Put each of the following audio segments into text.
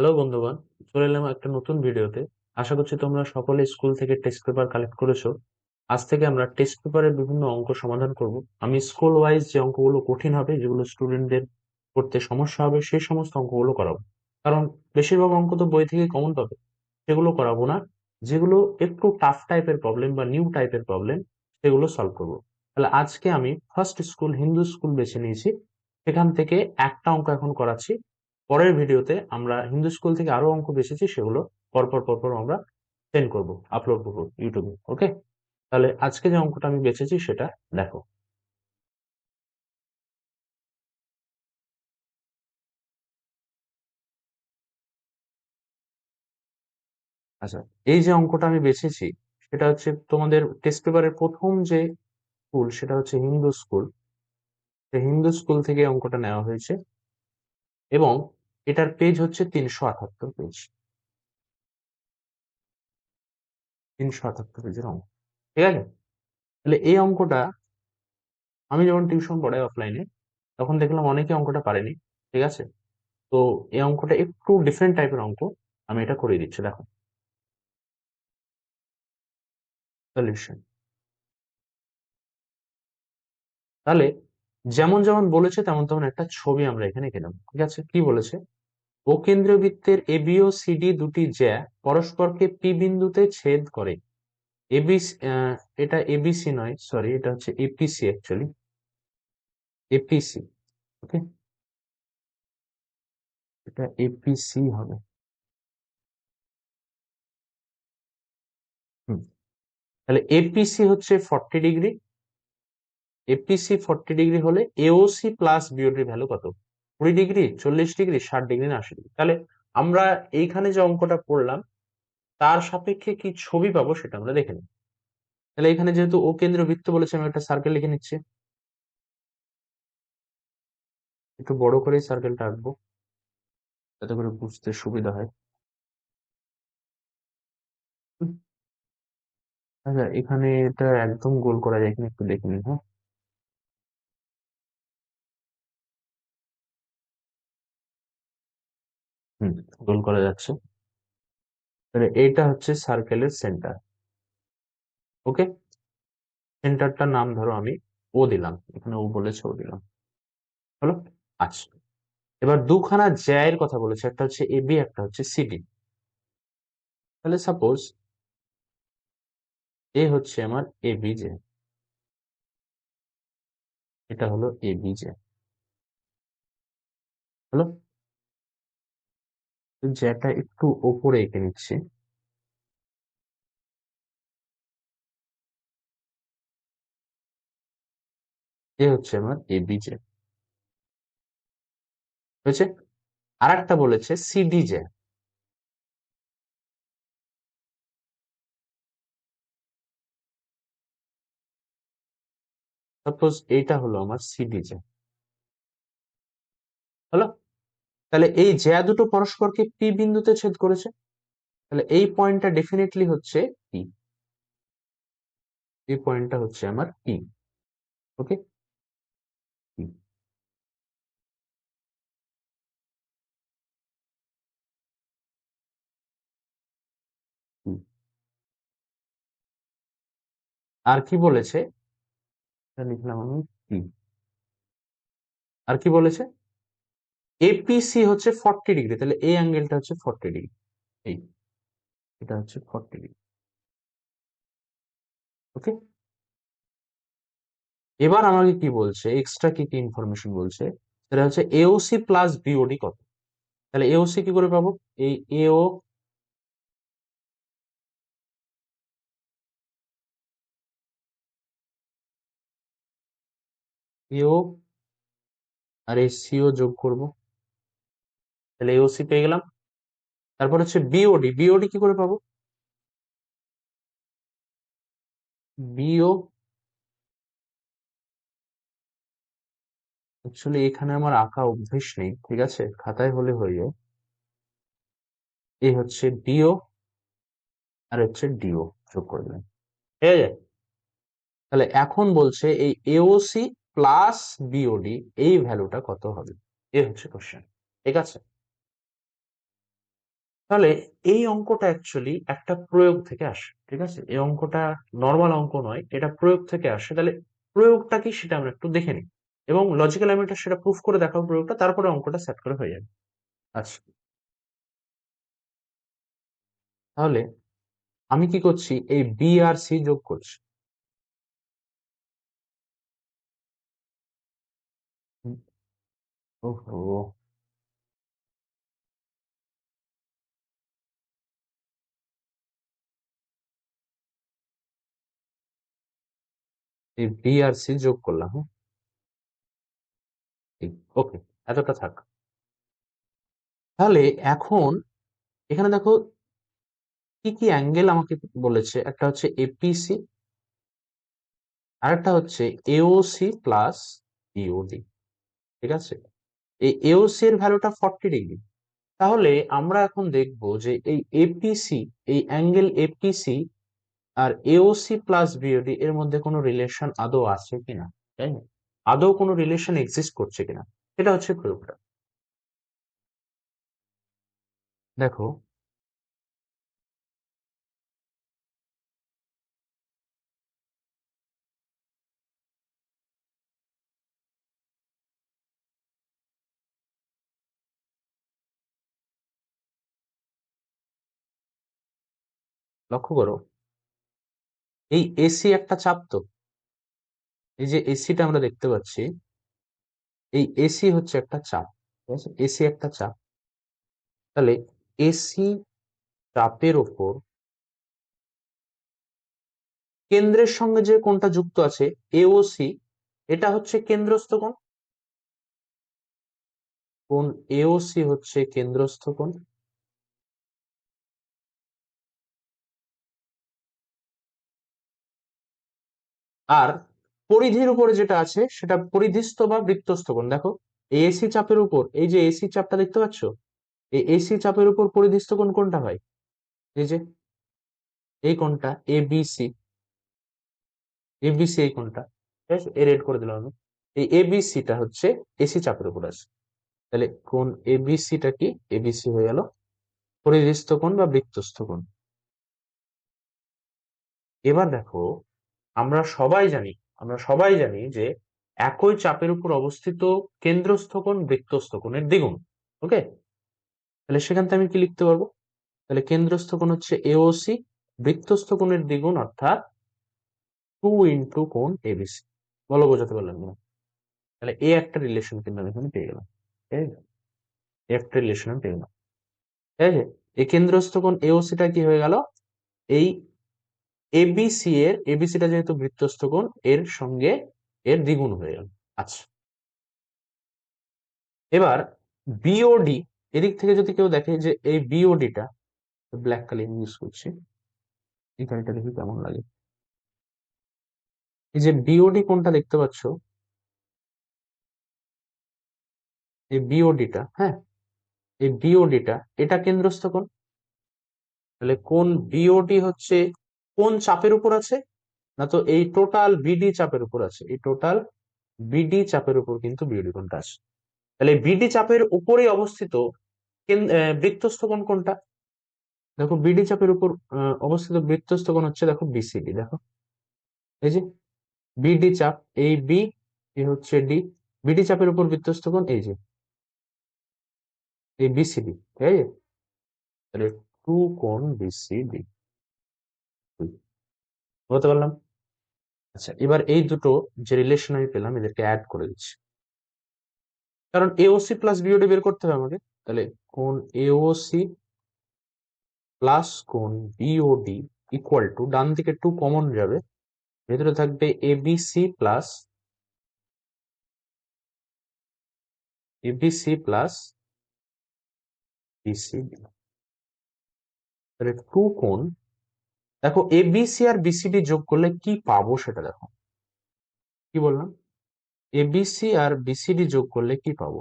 Hello বন্ধুগণ, চলে এলাম একটা নতুন ভিডিওতে। আশা করছি তোমরা সকলে স্কুল থেকে টেস্ট পেপার কালেক্ট করেছ। আজ থেকে আমরা টেস্ট পেপারের বিভিন্ন অঙ্ক সমাধান করব। আমি স্কুল ওয়াইজ যে অঙ্কগুলো কঠিন হবে, যেগুলো স্টুডেন্টদের করতে সমস্যা হবে, সেই সমস্ত অঙ্কগুলো করাবো। কারণ বেশিরভাগ অঙ্ক তো বই থেকে কমন পাবে, সেগুলো করাবো না। যেগুলো একটু টাফ টাইপের প্রবলেম বা নিউ টাইপের প্রবলেম সেগুলো সলভ করব। তাহলে আজকে আমি ফার্স্ট স্কুল হিন্দু স্কুল বেছে নিয়েছি। সেখান থেকে একটা অঙ্ক এখন করাচ্ছি। পরের ভিডিওতে আমরা হিন্দু স্কুল থেকে আরও অঙ্ক বেছেছি সেগুলো পরপর পরপর আমরা সেন্ড করব আপলোড করব ইউটিউবে ওকে তাহলে আজকে যে অঙ্কটা আমি বেছেছি সেটা দেখো। আচ্ছা এই যে অঙ্কটা আমি বেছেছি, সেটা হচ্ছে তোমাদের টেস্ট পেপারের প্রথম যে স্কুল, সেটা হচ্ছে হিন্দু স্কুল। হিন্দু স্কুল থেকে অঙ্কটা নেওয়া হয়েছে। এবং এটার পেজ হচ্ছে তিনশো আটাত্তর পেজ তিনশো আটাত্তর পেজের অঙ্ক। ঠিক আছে? তাহলে এই অঙ্কটা আমি যখন টিউশন পড়াই অফলাইনে তখন দেখলাম অনেকে অঙ্কটা পারেনি। ঠিক আছে? তো এই অঙ্কটা একটু ডিফারেন্ট টাইপের অঙ্ক, আমি এটা করে দিচ্ছি, দেখো। সলিউশন তাহলে যেমন যেমন বলেছে, তেমন তেমন একটা ছবি আমরা এখানে গেলাম ঠিক আছে? কি বলেছে? ও কেন্দ্রীয় বৃত্তের এবি ও সিডি দুটি জ্যা পরস্পরকে পি বিন্দুতে ছেদ করে। এবি এটা এবিসি নয় সরি এটা হচ্ছে এপিসি অ্যাকচুয়ালি এপিসি ওকে এটা এপিসি হবে। তাহলে এপিসি হচ্ছে forty degree APC forty degree হলে এওসি প্লাস বিওডির ভ্যালু কত? কুড়ি ডিগ্রি, চল্লিশ ডিগ্রি, ষাট ডিগ্রি না আশি ডিগ্রি। তাহলে আমরা এইখানে যে অঙ্কটা পড়লাম তার সাপেক্ষে কি ছবি পাবো সেটা আমরা দেখে নিই তাহলে এখানে যেহেতু ও কেন্দ্র বৃত্ত বলেছে, আমি একটা সার্কেল লিখে নিচ্ছি। একটু বড় করে সার্কেলটা আঁকবো, যাতে করে বুঝতে সুবিধা হয়। আচ্ছা এখানে এটা একদম গোল করা যায় কিনা একটু দেখে নিন হ্যাঁ। হুম গোল করা যাচ্ছে। তাহলে এইটা হচ্ছে সার্কেলের সেন্টার ওকে সেন্টারটার নাম ধরো আমি ও দিলাম। এখানে ও বলেছে ও দিলাম। হলো আচ্ছা এবার দুখানা জ্যায়ের কথা বলেছে, একটা হচ্ছে এবি একটা হচ্ছে সিবি তাহলে সাপোজ এ হচ্ছে আমার এবি জে এটা হলো এবি জে হলো জ্যাটা একটু ওপরে এঁকে নিচ্ছি। এ হচ্ছে আমার এবি জে। হয়েছে? আর একটা বলেছে সিডি জে। সাপোজ এইটা হলো আমার সিডি জে। হলো? তাহলে এই জ্যা দুটো পরস্পরকে পি বিন্দুতে ছেদ করেছে তাহলে এই পয়েন্টটা ডেফিনেটলি হচ্ছে পি এই পয়েন্টটা হচ্ছে আমার পি ওকে আর কি বলেছে? লিখলাম আমি। আর কি বলেছে? এপিসি হচ্ছে ফর্টি ডিগ্রি তাহলে এই অ্যাঙ্গেলটা হচ্ছে ফর্টি ডিগ্রি এই, এটা হচ্ছে ফর্টি ডিগ্রি ওকে এবার আমাকে কি বলছে? এক্সট্রা কি কি ইনফরমেশন বলছে? সেটা হচ্ছে এওসি প্লাস বিওডি কত? তাহলে এওসি কি করে পাবো? এই এও এও আর এই সিও যোগ করব। তাহলে এওসি পেয়ে গেলাম। তারপর হচ্ছে বিওডি বিওডি কি করে পাবো? বিও অ্যাকচুয়ালি এখানে আমার আঁকা অভ্যেস নেই, ঠিক আছে? খাতায় হলে যায়। এই হচ্ছে ডিও আর হচ্ছে ডিও যোগ করে দিলাম। ঠিক আছে? তাহলে এখন বলছে এই এওসি প্লাস বিওডি এই ভ্যালুটা কত হবে? এ হচ্ছে কোশ্চেন ঠিক আছে? তাহলে এই অঙ্কটা অ্যাকচুয়ালি একটা প্রয়োগ থেকে আসে, ঠিক আছে? এই অঙ্কটা নর্মাল অঙ্ক নয়, এটা প্রয়োগ থেকে আসে। তাহলে প্রয়োগটা কি সেটা আমরা একটু দেখে নিই। এবং লজিক্যাল আমি এটা সেটা প্রুফ করে দেখাবো প্রয়োগটা, তারপরে অঙ্কটা সেট করে হয়ে যাবে। আচ্ছা। তাহলে আমি কি করছি? এই বি আর সি যোগ করছি। ওহো। এই বি আর সি যোগ করলাম হ্যাঁ? ওকে এতটা থাক। তাহলে এখন এখানে দেখো কি কি অ্যাঙ্গেল আমাকে বলেছে? একটা হচ্ছে এপিসি আর একটা হচ্ছে এওসি প্লাস বিওডি ঠিক আছে? এই এওসি এর ভ্যালুটা ফর্টি ডিগ্রি তাহলে আমরা এখন দেখব যে এই এপিসি এই অ্যাঙ্গেল এপিসি আর এওসি প্লাস বিওডি এর মধ্যে কোনো রিলেশন আদৌ আছে কিনা, তাই না? আদৌ কোনো রিলেশন এক্সিস্ট করছে কিনা, এটা হচ্ছে প্রয়োগটা দেখো, লক্ষ্য করো এই এসি একটা চাপ তো। এই যে এসিটা আমরা দেখতে পাচ্ছি, এই এসি হচ্ছে একটা চাপ, ঠিক আছে? এসি একটা চাপ। তাহলে এসি চাপের ওপর কেন্দ্রের সঙ্গে যে কোনটা যুক্ত আছে এওসি এটা হচ্ছে কেন্দ্রস্থ কোন এওসি হচ্ছে কেন্দ্রস্থ কোণ? আর পরিধির উপরে যেটা আছে, সেটা পরিধিস্থ বা বৃত্তস্থ কোণ। দেখো, এই এসি চাপের উপর, এই যে এসি চাপটা দেখতে পাচ্ছ? এই এসি চাপের উপর পরিধিস্থ কোণ কোনটা হয়? এই যে, এই কোণটা এ বি সি এবিসি এই কোণটা। ঠিক এ রেড করে দিলাম আমি। এই এবিসিটা হচ্ছে এসি চাপের উপর আছে। তাহলে কোন এবিসিটা কি? এ এবিসি হয়ে গেল। পরিধিস্থ কোণ বা বৃত্তস্থ কোণ। এবার দেখো আমরা সবাই জানি, আমরা সবাই জানি যে একই চাপের উপর অবস্থিত কেন্দ্রস্থ কোণ বৃত্তস্থ কোণের দ্বিগুণ, ওকে? তাহলে সেখান থেকে আমি কি লিখতে পারব? তাহলে কেন্দ্রস্থ কোণ হচ্ছে এওসি বৃত্তস্থ কোণের দ্বিগুণ অর্থাৎ টু ইন্টু কোণ এবিসি বলো, বোঝাতে পারলাম না। তাহলে এ একটা রিলেশন কিন্তু আমি এখানে পেয়ে গেলাম, ঠিক আছে? একটা রিলেশন আমি পেয়ে গেলাম, ঠিক আছে? এই কেন্দ্রস্থ কোণ এওসিটা কি হয়ে গেল? এই এবিসি এর এবিসিটা যেহেতু বৃত্তস্থ কোণ, এর সঙ্গে এর দ্বিগুণ হয়ে গেল। আচ্ছা। এবার বিওডি এদিক থেকে যদি কেউ দেখে যে এই বিওডিটা ব্ল্যাক কালার ইউজ করছি। এই গাড়িটা দেখি কেমন লাগে। এই যে বিওডি কোনটা দেখতে পাচ্ছ, এই বিওডিটা হ্যাঁ এই বিওডিটা এটা কেন্দ্রস্থ কোণ। তাহলে কোন বিওডি হচ্ছে কোন চাপের উপর আছে? না তো এই টোটাল বিডি চাপের উপর আছে। এই টোটাল বিডি চাপের উপর কিন্তু বিওডি কোণটা আছে তাহলে বিডি চাপের উপরে অবস্থিত বৃত্তস্থ কোণ কোনটা? দেখো বিডি চাপের উপর অবস্থিত বৃত্তস্থ কোণ হচ্ছে দেখো বিসিডি দেখো। এই যে বিডি চাপ, এই বি এ হচ্ছে ডি বিডি চাপের উপর বৃত্তস্থ কোণ, এই যে। এই বিসিডি ঠিক আছে? তাহলে টু কোণ বিসিডি বলতে পারলাম? আচ্ছা এবার এই দুটো যে রিলেশন আমি পেলাম, এদেরকে অ্যাড করে দিচ্ছি। কারণ এওসি প্লাস বিওডি বের করতে হবে আমাকে। তাহলে কোন এওসি প্লাস কোন বিওডি ইকুয়াল টু ডান দিকে টু কমন যাবে। ভেতরে থাকবে ABC plus ABC plus BCD তাহলে টু কোন দেখো এবিসি আর বিসিডি যোগ করলে কি পাবো সেটা দেখো। কি বললাম? এবিসি আর বিসিডি যোগ করলে কি পাবো?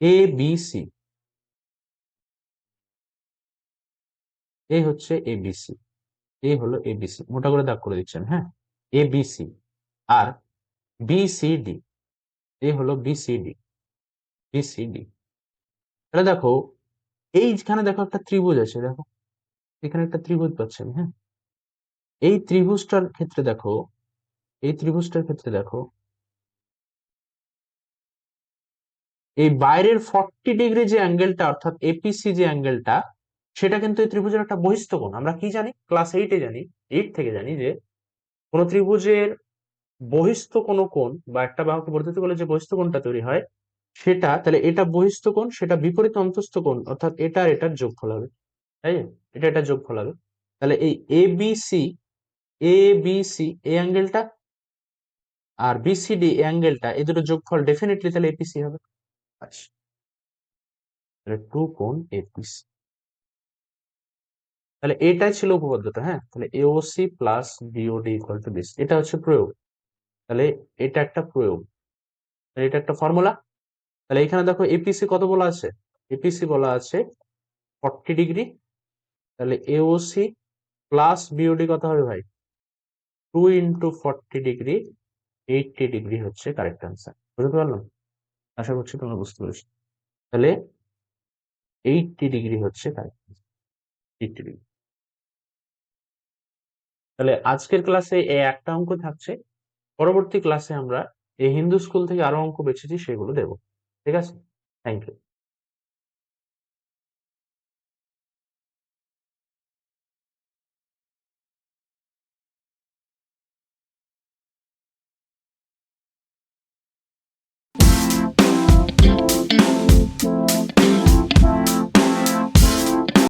এ বিসি এই হচ্ছে এবিসি এই হলো এবিসি মোটা করে দাগ করে দিচ্ছেন হ্যাঁ? এবিসি আর বিসিডি এই হলো বিসিডি বিসিডি তাহলে দেখো, এইখানে দেখো একটা ত্রিভুজ আছে, দেখো। এখানে একটা ত্রিভুজ পাচ্ছেন হ্যাঁ? এই ত্রিভুজটার ক্ষেত্রে দেখো, এই ত্রিভুজটার ক্ষেত্রে দেখো, এই বাইরের ফর্টি ডিগ্রি যে অ্যাঙ্গেলটা অর্থাৎ এপিসি যে অ্যাঙ্গেলটা সেটা কিন্তু এই ত্রিভুজের একটা বহিস্থ কোণ। আমরা কি জানি? ক্লাস এইটে জানি এইট থেকে জানি যে কোন ত্রিভুজের বহিস্থ কোনো কোণ বা একটা বাহুকে বর্ধিত করলে যে বহিস্থ কোণটা তৈরি হয়, সেটা, তাহলে এটা বহিস্থ কোণ, সেটা বিপরীত অন্তস্থ কোণ, অর্থাৎ এটা আর এটার যোগফল হবে। তাই? এটা এটা যোগফল হবে। তাহলে এই A B C A B C এই অ্যাঙ্গেলটা আর বিসিডি অ্যাঙ্গেলটা এই দুটো যোগফল ডেফিনেটলি তাহলে এপিসি হবে। আচ্ছা তাহলে টু কোণ এপিসি তাহলে এটাই ছিল উপপাদ্যটা হ্যাঁ? তাহলে AOC plus BOD equal to BC এটা হচ্ছে প্রয়োগ। তাহলে এটা একটা প্রয়োগ। এটা একটা ফর্মুলা তাহলে এখানে দেখো এপিসি কত বলা আছে? এপিসি বলা আছে ফর্টি ডিগ্রি তাহলে এওসি প্লাস বিওডি কত হবে ভাই? Two into forty degree eighty degree হচ্ছে কারেক্ট আনসার বুঝতে পারলাম? আশা করছি তোমরা বুঝতে পেরেছ। তাহলে এইটটি ডিগ্রি হচ্ছে কারেক্ট এইটটি ডিগ্রি তাহলে আজকের ক্লাসে এই একটা অঙ্ক থাকছে। পরবর্তী ক্লাসে আমরা এই হিন্দু স্কুল থেকে আরও অঙ্ক বেছেছি সেগুলো দেবো। ঠিক আছে? Thank you